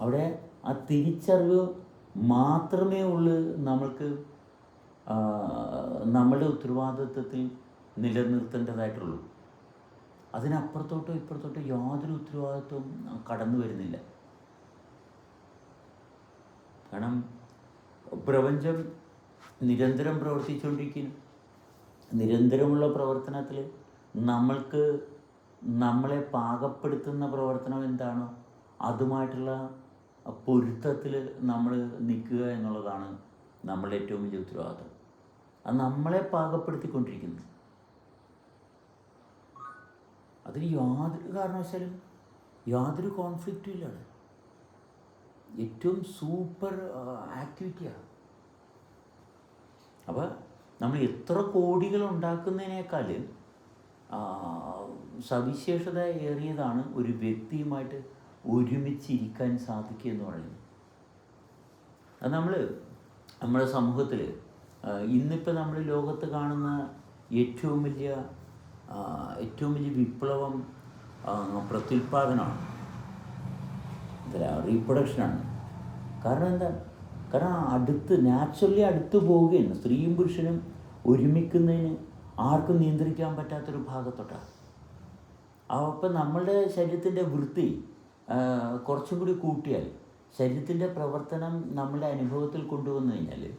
അവിടെ ആ തിരിച്ചറിവ് മാത്രമേ ഉള്ളൂ നമ്മൾക്ക് നമ്മുടെ ഉത്തരവാദിത്വത്തിൽ നിലനിർത്തേണ്ടതായിട്ടുള്ളൂ. അതിനപ്പുറത്തോട്ടോ ഇപ്പുറത്തോട്ടോ യാതൊരു ഉത്തരവാദിത്വവും കടന്നു വരുന്നില്ല. കാരണം പ്രപഞ്ചം നിരന്തരം പ്രവർത്തിച്ചുകൊണ്ടിരിക്കുന്നു. നിരന്തരമുള്ള പ്രവർത്തനത്തിൽ നമ്മൾക്ക് നമ്മളെ പാകപ്പെടുത്തുന്ന പ്രവർത്തനം എന്താണോ അതുമായിട്ടുള്ള പൊരുത്തത്തിൽ നമ്മൾ നിൽക്കുക എന്നുള്ളതാണ് നമ്മളുടെ ഏറ്റവും വലിയ ഉത്തരവാദിത്വം അത് നമ്മളെ പാകപ്പെടുത്തിക്കൊണ്ടിരിക്കുന്നു. അതിന് യാതൊരു കാരണവശാലും യാതൊരു കോൺഫ്ലിക്റ്റും ഇല്ല ഏറ്റവും സൂപ്പർ ആക്ടിവിറ്റിയാണ് അപ്പോൾ നമ്മൾ എത്ര കോടികൾ ഉണ്ടാക്കുന്നതിനേക്കാൾ സവിശേഷത ഏറിയതാണ് ഒരു വ്യക്തിയുമായിട്ട് ഒരുമിച്ചിരിക്കാൻ സാധിക്കുക എന്ന് പറയുന്നത് അത് നമ്മൾ നമ്മുടെ സമൂഹത്തിൽ ഇന്നിപ്പോൾ നമ്മൾ ലോകത്ത് കാണുന്ന ഏറ്റവും വലിയ ഏറ്റവും വലിയ വിപ്ലവം പ്രത്യുൽപാദനമാണ്. റീപ്രൊഡക്ഷനാണ്. കാരണം എന്താ? കാരണം അടുത്ത് നാച്ചുറലി അടുത്ത് പോവുകയാണ്. സ്ത്രീയും പുരുഷനും ഒരുമിക്കുന്നതിന് ആർക്കും നിയന്ത്രിക്കാൻ പറ്റാത്തൊരു ഭാഗത്തോട്ടാണ്. അപ്പം നമ്മളുടെ ശരീരത്തിന്റെ വൃത്തി കുറച്ചും കൂടി കൂട്ടിയാൽ ശരീരത്തിന്റെ പ്രവർത്തനം നമ്മുടെ അനുഭവത്തിൽ കൊണ്ടുവന്നു കഴിഞ്ഞാൽ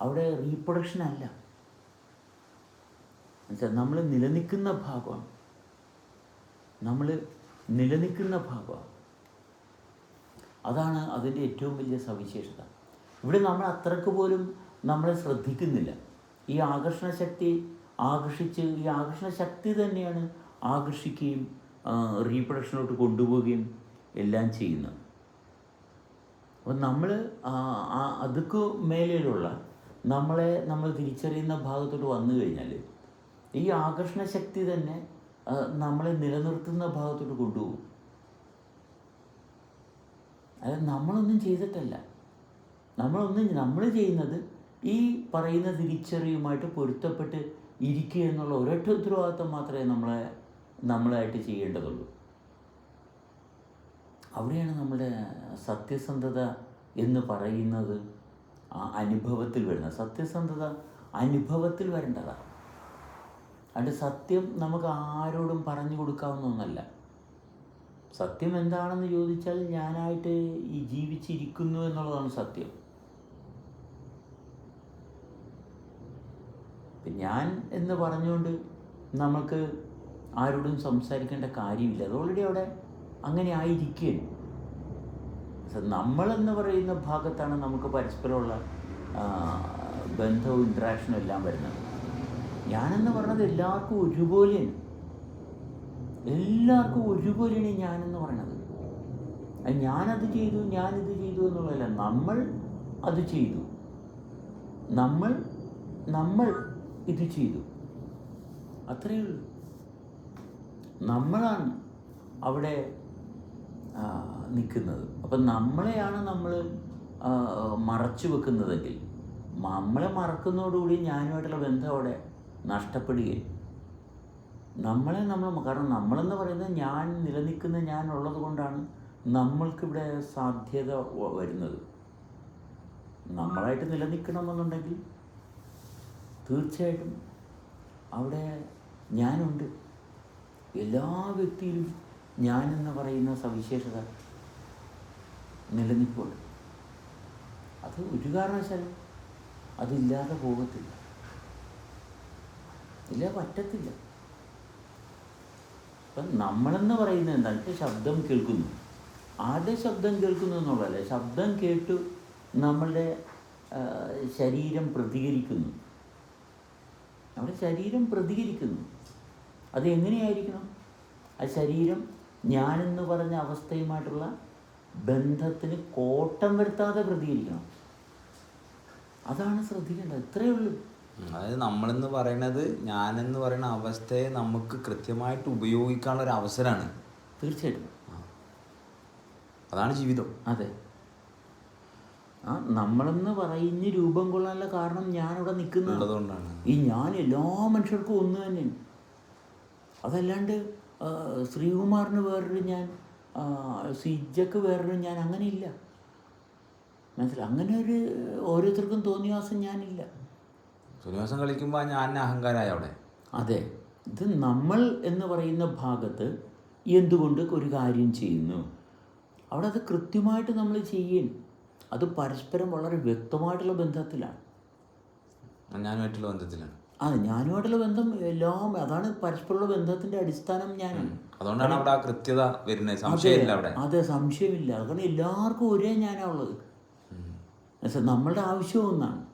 അവിടെ റീപ്രൊഡക്ഷൻ അല്ല. നമ്മൾ നിലനിൽക്കുന്ന ഭാഗമാണ്. നമ്മൾ നിലനിൽക്കുന്ന ഭാഗമാണ്. അതാണ് അതിന്റെ ഏറ്റവും വലിയ സവിശേഷത. ഇവിടെ നമ്മൾ അത്രയ്ക്ക് പോലും നമ്മളെ ശ്രദ്ധിക്കുന്നില്ല. ഈ ആകർഷണ ശക്തി ആകർഷിച്ച് ഈ ആകർഷണ ശക്തി തന്നെയാണ് ആകർഷിക്കുകയും റീപ്രൊഡക്ഷനിലോട്ട് കൊണ്ടുപോവുകയും എല്ലാം ചെയ്യുന്നു. അപ്പം നമ്മൾ അതുക്ക് മേലെയുള്ള നമ്മളെ നമ്മൾ തിരിച്ചറിയുന്ന ഭാഗത്തോട്ട് വന്നു കഴിഞ്ഞാൽ ഈ ആകർഷണ ശക്തി തന്നെ നമ്മളെ നിലനിർത്തുന്ന ഭാഗത്തോട്ട് കൊണ്ടുപോകും. അത് നമ്മളൊന്നും ചെയ്തിട്ടല്ല. നമ്മളൊന്നും നമ്മൾ ചെയ്യുന്നത് ഈ പറയുന്ന തിരിച്ചറിയുമായിട്ട് പൊരുത്തപ്പെട്ട് ഇരിക്കുക എന്നുള്ള ഒരൊറ്റ ഉത്തരവാദിത്വം മാത്രമേ നമ്മളെ നമ്മളായിട്ട് ചെയ്യേണ്ടതുള്ളൂ. അവിടെയാണ് നമ്മുടെ സത്യസന്ധത എന്ന് പറയുന്നത് ആ അനുഭവത്തിൽ വരുന്നത്. സത്യസന്ധത അനുഭവത്തിൽ വരേണ്ടതാണ് അതുകൊണ്ട് സത്യം നമുക്ക് ആരോടും പറഞ്ഞു കൊടുക്കാവുന്ന ഒന്നല്ല. സത്യം എന്താണെന്ന് ചോദിച്ചാൽ ഞാനായിട്ട് ഈ ജീവിച്ചിരിക്കുന്നു എന്നുള്ളതാണ് സത്യം. ഞാൻ എന്ന് പറഞ്ഞുകൊണ്ട് നമുക്ക് ആരോടും സംസാരിക്കേണ്ട കാര്യമില്ല. അത് ഓൾറെഡി അവിടെ അങ്ങനെ ആയിരിക്കേ. നമ്മളെന്ന് പറയുന്ന ഭാഗത്താണ് നമുക്ക് പരസ്പരമുള്ള ബന്ധവും ഇൻട്രാക്ഷനും എല്ലാം വരുന്നത്. ഞാനെന്ന് പറഞ്ഞത് എല്ലാവർക്കും ഒരുപോലെയാണ്. എല്ലാവർക്കും ഒരുപോലെയാണ് ഞാനെന്ന് പറയണത്. ഞാനത് ചെയ്തു ഞാനിത് ചെയ്തു എന്നുള്ളതല്ല നമ്മൾ അത് ചെയ്തു. നമ്മൾ നമ്മൾ ഇത് ചെയ്തു. അത്രയേ ഉള്ളൂ. നമ്മളാണ് അവിടെ നിൽക്കുന്നത്. അപ്പം നമ്മളെയാണ് നമ്മൾ മറച്ചു വെക്കുന്നതെങ്കിൽ നമ്മളെ മറക്കുന്നതോടുകൂടി ഞാനുമായിട്ടുള്ള ബന്ധം അവിടെ നഷ്ടപ്പെടുകയും നമ്മളെ നമ്മൾ കാരണം നമ്മളെന്ന് പറയുന്നത് ഞാൻ നിലനിൽക്കുന്ന ഞാൻ ഉള്ളത് കൊണ്ടാണ് നമ്മൾക്കിവിടെ സാധ്യത വരുന്നത്. നമ്മളായിട്ട് നിലനിൽക്കണമെന്നുണ്ടെങ്കിൽ തീർച്ചയായിട്ടും അവിടെ ഞാനുണ്ട്. എല്ലാ വ്യക്തിയിലും ഞാനെന്ന് പറയുന്ന സവിശേഷത നിലനിൽപ്പുണ്ട്. അത് ഒരു കാരണവശാലും അതില്ലാതെ പോകത്തില്ല. ഇല്ല പറ്റത്തില്ല. അപ്പം നമ്മളെന്ന് പറയുന്നത് എന്താ? ഇപ്പം ശബ്ദം കേൾക്കുന്നു. ആരുടെ ശബ്ദം കേൾക്കുന്നു എന്നുള്ളതല്ല? ശബ്ദം കേട്ടു നമ്മളുടെ ശരീരം പ്രതികരിക്കുന്നു. നമ്മുടെ ശരീരം പ്രതികരിക്കുന്നു. അത് എങ്ങനെയായിരിക്കണം? ആ ശരീരം ഞാനെന്ന് പറഞ്ഞ അവസ്ഥയുമായിട്ടുള്ള ബന്ധത്തിന് കോട്ടം വരുത്താതെ പ്രതികരിക്കണം. അതാണ് ശ്രദ്ധിക്കേണ്ടത്. ഇത്രയേ ഉള്ളൂ. അതായത് നമ്മളെന്ന് പറയണത് ഞാനെന്ന് പറയുന്ന അവസ്ഥയെ നമുക്ക് കൃത്യമായിട്ട് ഉപയോഗിക്കാനുള്ള ഒരു അവസരമാണ് തീർച്ചയായിട്ടും അതാണ് ജീവിതം. അതെ. ആ നമ്മളെന്ന് പറയുന്ന രൂപം കൊള്ളാനുള്ള കാരണം ഞാനിവിടെ നിൽക്കുന്ന ഉള്ളതുകൊണ്ടാണ്. ഈ ഞാൻ എല്ലാ മനുഷ്യർക്കും ഒന്ന് തന്നെയാണ്. അതല്ലാണ്ട് ശ്രീകുമാറിന് വേറൊരു ഞാൻ സിജക്ക് വേറൊരു ഞാൻ അങ്ങനെയില്ല. മനസ്സിലായി അങ്ങനെ ഒരു ഓരോരുത്തർക്കും തോന്നിവാസം ഞാനില്ല. തോന്നിയവാസം കളിക്കുമ്പോൾ ഞാൻ അഹങ്കാരായ അവിടെ. അതെ. ഇത് നമ്മൾ എന്ന് പറയുന്ന ഭാഗത്ത് എന്തുകൊണ്ട് ഒരു കാര്യം ചെയ്യുന്നു? അവിടെ അത് കൃത്യമായിട്ട് നമ്മൾ ചെയ്യും. അത് പരസ്പരം വളരെ വ്യക്തമായിട്ടുള്ള ബന്ധത്തിലാണ്. ഞാനുമായിട്ടുള്ള ബന്ധത്തിലാണ്. ആ ഞാനുമായിട്ടുള്ള ബന്ധം എല്ലാം അതാണ് പരസ്പരമുള്ള ബന്ധത്തിന്റെ അടിസ്ഥാനം ഞാൻ. അതുകൊണ്ടാണ് അവിടെ ആ കൃത്യത വരുന്നത്. സംശയമില്ല അവിടെ. അതെ സംശയമില്ല. കാരണം എല്ലാവർക്കും ഒരേ ഞാനാണുള്ളത് നമ്മളുടെ ആവശ്യം ഒന്നാണ്.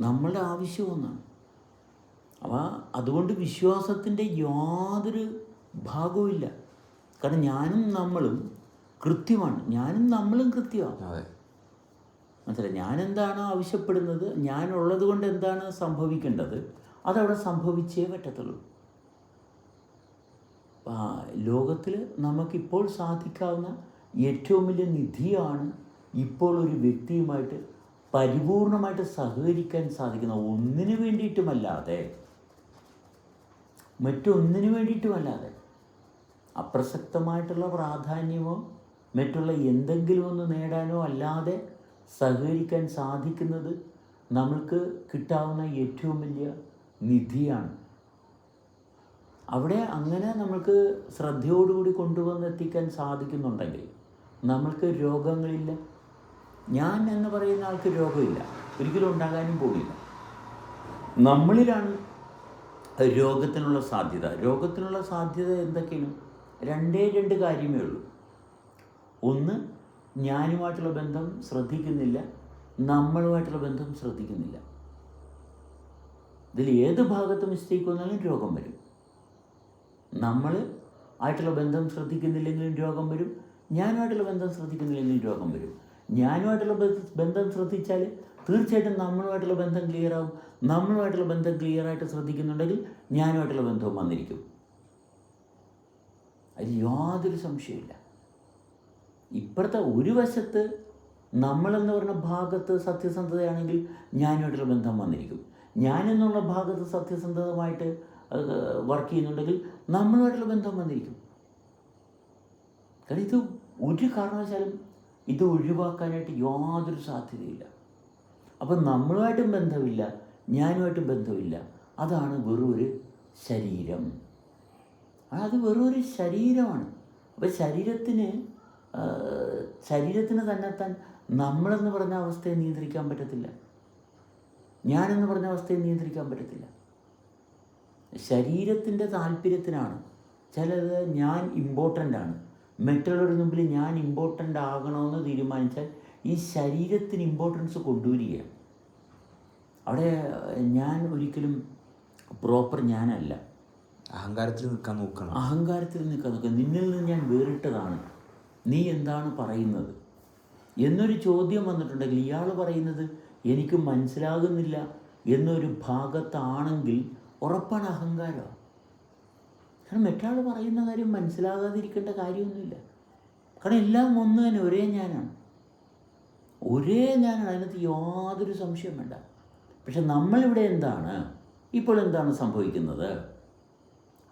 നമ്മളുടെ ആവശ്യം ഒന്നാണ്. അപ്പോൾ അതുകൊണ്ട് വിശ്വാസത്തിന്റെ യാതൊരു ഭാഗവുമില്ല കാരണം ഞാനും നമ്മളും കൃത്യമാണ്. ഞാനും നമ്മളും കൃത്യമാണ്. മനസ്സിലായി? ഞാൻ എന്താണോ ആവശ്യപ്പെടുന്നത്? ഞാനുള്ളത് കൊണ്ട് എന്താണ് സംഭവിക്കേണ്ടത്? അതവിടെ സംഭവിച്ചേ പറ്റത്തുള്ളൂ. ലോകത്തിൽ നമുക്കിപ്പോൾ സാധിക്കാവുന്ന ഏറ്റവും വലിയ നിധിയാണ് ഇപ്പോൾ ഒരു വ്യക്തിയുമായിട്ട് പരിപൂർണമായിട്ട് സഹകരിക്കാൻ സാധിക്കുന്ന ഒന്നിനു വേണ്ടിയിട്ടുമല്ലാതെ മറ്റൊന്നിനു വേണ്ടിയിട്ടുമല്ലാതെ അപ്രസക്തമായിട്ടുള്ള പ്രാധാന്യമോ മറ്റുള്ള എന്തെങ്കിലും ഒന്ന് നേടാനോ അല്ലാതെ സഹകരിക്കാൻ സാധിക്കുന്നത് നമ്മൾക്ക് കിട്ടാവുന്ന ഏറ്റവും വലിയ നിധിയാണ്. അവിടെ അങ്ങനെ നമ്മൾക്ക് ശ്രദ്ധയോടുകൂടി കൊണ്ടുവന്ന് എത്തിക്കാൻ സാധിക്കുന്നുണ്ടെങ്കിൽ നമ്മൾക്ക് രോഗങ്ങളില്ല. ഞാൻ എന്ന് പറയുന്ന ആൾക്ക് രോഗമില്ല. ഒരിക്കലും ഉണ്ടാകാനും പോകില്ല. നമ്മളിലാണ് രോഗത്തിനുള്ള സാധ്യത. രോഗത്തിനുള്ള സാധ്യത എന്തൊക്കെയാണ്? രണ്ടേ രണ്ട് കാര്യമേ ഉള്ളൂ. ഒന്ന് ഞാനുമായിട്ടുള്ള ബന്ധം ശ്രദ്ധിക്കുന്നില്ല നമ്മളുമായിട്ടുള്ള ബന്ധം ശ്രദ്ധിക്കുന്നില്ല. ഇതിൽ ഏത് ഭാഗത്ത് മിസ്റ്റേക്ക് വന്നാലും രോഗം വരും. നമ്മൾ ആയിട്ടുള്ള ബന്ധം ശ്രദ്ധിക്കുന്നില്ലെങ്കിലും രോഗം വരും ഞാനുമായിട്ടുള്ള ബന്ധം ശ്രദ്ധിക്കുന്നില്ലെങ്കിലും രോഗം വരും. ഞാനുമായിട്ടുള്ള ബന്ധം ശ്രദ്ധിച്ചാൽ തീർച്ചയായിട്ടും നമ്മളുമായിട്ടുള്ള ബന്ധം ക്ലിയർ ആവും. നമ്മളുമായിട്ടുള്ള ബന്ധം ക്ലിയർ ആയിട്ട് ശ്രദ്ധിക്കുന്നുണ്ടെങ്കിൽ ഞാനുമായിട്ടുള്ള ബന്ധവും വന്നിരിക്കും. അതിൽ യാതൊരു സംശയമില്ല ഇപ്പോഴത്തെ ഒരു വശത്ത് നമ്മളെന്ന് പറഞ്ഞ ഭാഗത്ത് സത്യസന്ധതയാണെങ്കിൽ ഞാനുമായിട്ടുള്ള ബന്ധം വന്നിരിക്കും. ഞാനെന്നുള്ള ഭാഗത്ത് സത്യസന്ധതമായിട്ട് വർക്ക് ചെയ്യുന്നുണ്ടെങ്കിൽ നമ്മളുമായിട്ടുള്ള ബന്ധം വന്നിരിക്കും. കാരണം ഇത് ഒരു കാരണവശാലും ഇത് ഒഴിവാക്കാനായിട്ട് യാതൊരു സാധ്യതയില്ല. അപ്പം നമ്മളുമായിട്ടും ബന്ധമില്ല ഞാനുമായിട്ടും ബന്ധമില്ല. അതാണ് വെറൊരു ശരീരം. അത് വെറൊരു ശരീരമാണ്. അപ്പോൾ ശരീരത്തിന് ശരീരത്തിന് തന്നെത്താൻ നമ്മളെന്ന് പറഞ്ഞ അവസ്ഥയെ നിയന്ത്രിക്കാൻ പറ്റത്തില്ല. ഞാനെന്ന് പറഞ്ഞ അവസ്ഥയെ നിയന്ത്രിക്കാൻ പറ്റത്തില്ല. ശരീരത്തിന്റെ താല്പര്യത്തിനാണ്. ചിലത് ഞാൻ ഇമ്പോർട്ടന്റ് ആണ്. മറ്റുള്ളവരുടെ മുമ്പിൽ ഞാൻ ഇമ്പോർട്ടന്റ് ആകണമെന്ന് തീരുമാനിച്ചാൽ ഈ ശരീരത്തിന് ഇമ്പോർട്ടൻസ് കൊണ്ടുവരികയാണ്. അവിടെ ഞാൻ ഒരിക്കലും പ്രോപ്പർ ഞാനല്ല. അഹങ്കാരത്തിൽ നിൽക്കാൻ നോക്കണം. അഹങ്കാരത്തിൽ നിൽക്കാൻ നോക്കുക. നിന്നിൽ നിന്ന് ഞാൻ വേറിട്ടതാണ്. നീ എന്താണ് പറയുന്നത്? എന്നൊരു ചോദ്യം വന്നിട്ടുണ്ടെങ്കിൽ ഇയാൾ പറയുന്നത് എനിക്ക് മനസ്സിലാകുന്നില്ല എന്നൊരു ഭാഗത്താണെങ്കിൽ ഉറപ്പാണ് അഹങ്കാരം. കാരണം മറ്റാൾ പറയുന്ന കാര്യം മനസ്സിലാകാതിരിക്കേണ്ട കാര്യമൊന്നുമില്ല. കാരണം എല്ലാം ഒന്ന് തന്നെ ഒരേ ഞാനാണ്. ഒരേ ഞാനാണ് അതിനകത്ത് യാതൊരു സംശയം വേണ്ട. പക്ഷെ നമ്മളിവിടെ എന്താണ്? ഇപ്പോൾ എന്താണ് സംഭവിക്കുന്നത്?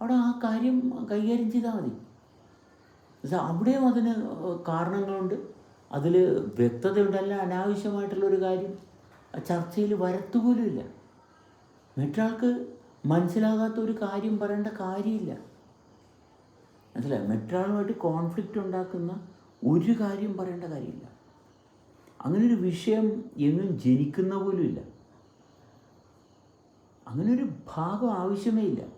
അവിടെ ആ കാര്യം കൈകാര്യം ചെയ്താൽ മതി. എന്നുവെച്ചാൽ അവിടെയും അതിന് കാരണങ്ങളുണ്ട്. അതിൽ വ്യക്തതയുണ്ടല്ല അനാവശ്യമായിട്ടുള്ള ഒരു കാര്യം ചർച്ചയിൽ വരത്തുപോലുമില്ല. മറ്റൊരാൾക്ക് മനസ്സിലാകാത്ത ഒരു കാര്യം പറയേണ്ട കാര്യമില്ല. മനസ്സിലായി? മറ്റൊരാളുമായിട്ട് കോൺഫ്ലിക്റ്റ് ഉണ്ടാക്കുന്ന ഒരു കാര്യം പറയേണ്ട കാര്യമില്ല. അങ്ങനൊരു വിഷയം എന്നും ജനിക്കുന്ന പോലുമില്ല. അങ്ങനെ ഒരു ഭാഗം ആവശ്യമേ ഇല്ല.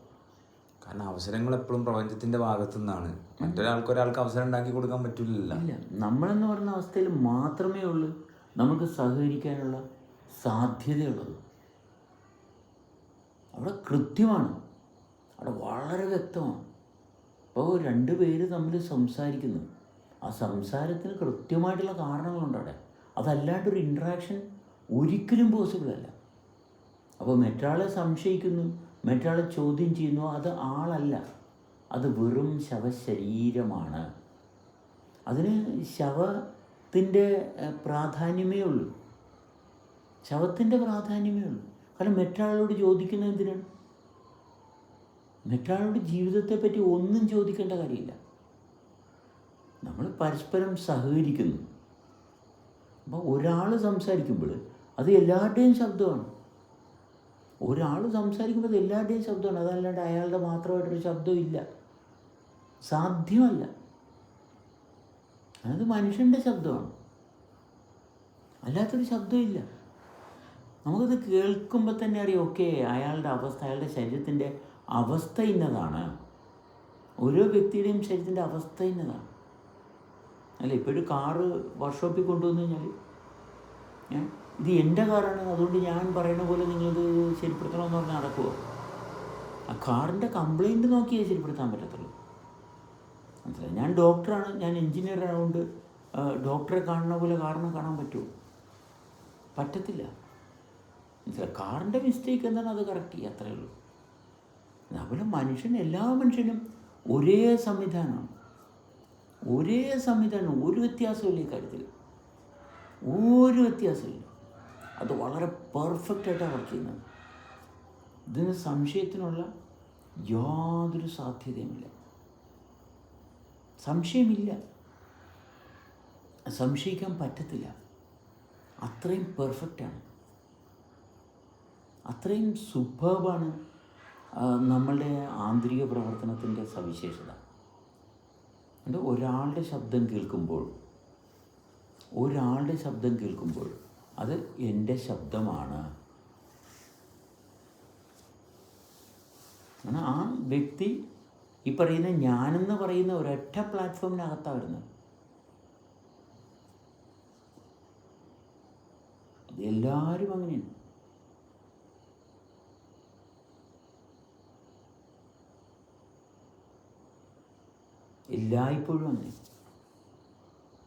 കാരണം അവസരങ്ങൾ എപ്പോഴും പ്രപഞ്ചത്തിന്റെ ഭാഗത്തു നിന്നാണ് മറ്റൊരാൾക്ക് ഒരാൾക്ക് അവസരം ഉണ്ടാക്കി കൊടുക്കാൻ പറ്റില്ലല്ലോ ഇല്ല. നമ്മളെന്ന് പറയുന്ന അവസ്ഥയിൽ മാത്രമേ ഉള്ളൂ നമുക്ക് സഹകരിക്കാനുള്ള സാധ്യതയുള്ളത്. അവിടെ കൃത്യമാണ്. അവിടെ വളരെ വ്യക്തമാണ്. അപ്പോൾ രണ്ട് പേര് തമ്മിൽ സംസാരിക്കുന്നു. ആ സംസാരത്തിന് കൃത്യമായിട്ടുള്ള കാരണങ്ങളുണ്ട് അവിടെ. അതല്ലാണ്ടൊരു ഇൻട്രാക്ഷൻ ഒരിക്കലും പോസിബിൾ അല്ല. അപ്പോൾ മറ്റൊരാളെ സംശയിക്കുന്നു മറ്റൊരാളെ ചോദ്യം ചെയ്യുന്നു അത് ആളല്ല. അത് വെറും ശവശരീരമാണ്. അതിന് ശവത്തിന്റെ പ്രാധാന്യമേ ഉള്ളൂ. ശവത്തിന്റെ പ്രാധാന്യമേ ഉള്ളൂ. കാരണം മറ്റൊരാളോട് ചോദിക്കുന്നത് എന്തിനാണ്? മറ്റൊരാളുടെ ജീവിതത്തെപ്പറ്റി ഒന്നും ചോദിക്കേണ്ട കാര്യമില്ല. നമ്മൾ പരസ്പരം സഹകരിക്കുന്നു. അപ്പോൾ ഒരാൾ സംസാരിക്കുമ്പോൾ അത് എല്ലാവരുടെയും ശബ്ദമാണ്. ഒരാൾ സംസാരിക്കുമ്പോൾ എല്ലാവരുടെയും ശബ്ദമാണ്. അതല്ലാണ്ട് അയാളുടെ മാത്രമായിട്ടൊരു ശബ്ദമില്ല സാധ്യമല്ല. അത് മനുഷ്യന്റെ ശബ്ദമാണ്. അല്ലാത്തൊരു ശബ്ദമില്ല നമുക്കത് കേൾക്കുമ്പോൾ തന്നെ അറിയാം ഓക്കെ അയാളുടെ അവസ്ഥ അയാളുടെ ശരീരത്തിന്റെ അവസ്ഥ ഇന്നതാണ്. ഓരോ വ്യക്തിയുടെയും ശരീരത്തിന്റെ അവസ്ഥ ഇന്നതാണ്. അല്ല ഇപ്പോഴൊരു കാറ് വർക്ക്ഷോപ്പിൽ കൊണ്ടുവന്നു കഴിഞ്ഞാൽ ഇത് എന്റെ കാറാണ്. അതുകൊണ്ട് ഞാൻ പറയുന്ന പോലെ നിങ്ങളിത് ശരിപ്പെടുത്തണമെന്ന് പറഞ്ഞാൽ നടക്കുമോ ആ കാറിന്റെ കംപ്ലൈന്റ് നോക്കിയേ ശരിപ്പെടുത്താൻ പറ്റത്തുള്ളൂ. മനസ്സിലായി? ഞാൻ ഡോക്ടറാണ്. ഞാൻ എൻജിനീയർ ആയതുകൊണ്ട് ഡോക്ടറെ കാണുന്ന പോലെ കാറിനെ കാണാൻ പറ്റുമോ? പറ്റത്തില്ല. മനസ്സിലായി? കാറിന്റെ മിസ്റ്റേക്ക് എന്താണ് അത് കറക്റ്റ് ചെയ്യുക അത്രയേ ഉള്ളൂ. അതുപോലെ മനുഷ്യൻ എല്ലാ മനുഷ്യനും ഒരേ സംവിധാനമാണ്. ഒരേ സംവിധാനം. ഒരു വ്യത്യാസമില്ല ഈ കാര്യത്തിൽ. ഒരു വ്യത്യാസമില്ല അത് വളരെ പെർഫെക്റ്റായിട്ടാണ് വർക്ക് ചെയ്യുന്നത്. ഇതിന് സംശയത്തിനുള്ള യാതൊരു സാധ്യതയുമില്ല. സംശയമില്ല. സംശയിക്കാൻ പറ്റത്തില്ല. അത്രയും പെർഫെക്റ്റാണ് അത്രയും സുഭവാണ് നമ്മളുടെ ആന്തരിക പ്രവർത്തനത്തിന്റെ സവിശേഷത. ഒരാളുടെ ശബ്ദം കേൾക്കുമ്പോൾ ഒരാളുടെ ശബ്ദം കേൾക്കുമ്പോൾ അത് എന്റെ ശബ്ദമാണ്. കാരണം ആ വ്യക്തി ഈ പറയുന്ന ഞാനെന്ന് പറയുന്ന ഒരൊറ്റ പ്ലാറ്റ്ഫോമിനകത്താണ് വരുന്നത്. എല്ലാവരും അങ്ങനെയാണ്. എല്ലായ്പ്പോഴും അങ്ങനെ